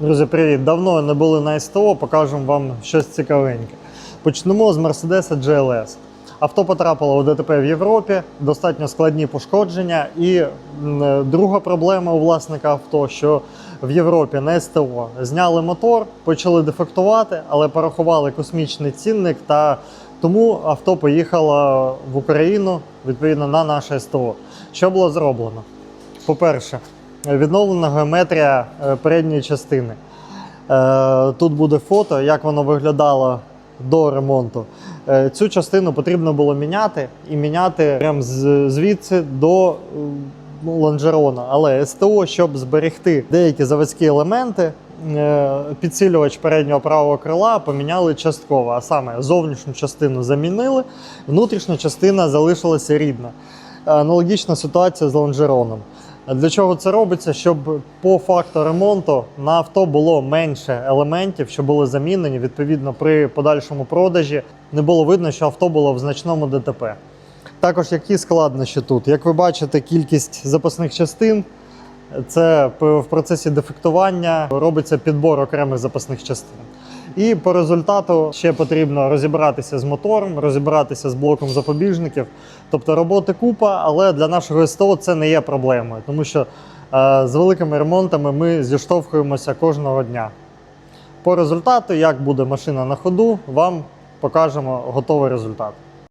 Друзі, привіт! Давно не були на СТО, покажемо вам щось цікавеньке. Почнемо з Mercedes GLS. Авто потрапило у ДТП в Європі, достатньо складні пошкодження. І е, друга проблема у власника авто, що в Європі на СТО зняли мотор, почали дефектувати, але порахували космічний цінник, та тому авто поїхало в Україну відповідно на наше СТО. Що було зроблено? По-перше, відновлена геометрія е, передньої частини. Е, Тут буде фото, як воно виглядало до ремонту. Е, Цю частину потрібно було міняти і міняти прямо звідси до ну, лонжерона. Але СТО, щоб зберегти деякі заводські елементи, підсилювач переднього правого крила поміняли частково, а саме зовнішню частину замінили, внутрішня частина залишилася рідна. Аналогічна ситуація з лонжероном. Для чого це робиться? Щоб по факту ремонту на авто було менше елементів, що були замінені. Відповідно, при подальшому продажі не було видно, що авто було в значному ДТП. Також які складнощі тут? Як ви бачите, кількість запасних частин. Це в процесі дефектування робиться підбор окремих запасних частин. І по результату ще потрібно розібратися з мотором, розібратися з блоком запобіжників. Тобто роботи купа, але для нашого СТО це не є проблемою, тому що е, з великими ремонтами ми зіштовхуємося кожного дня. По результату, як буде машина на ходу, вам покажемо готовий результат.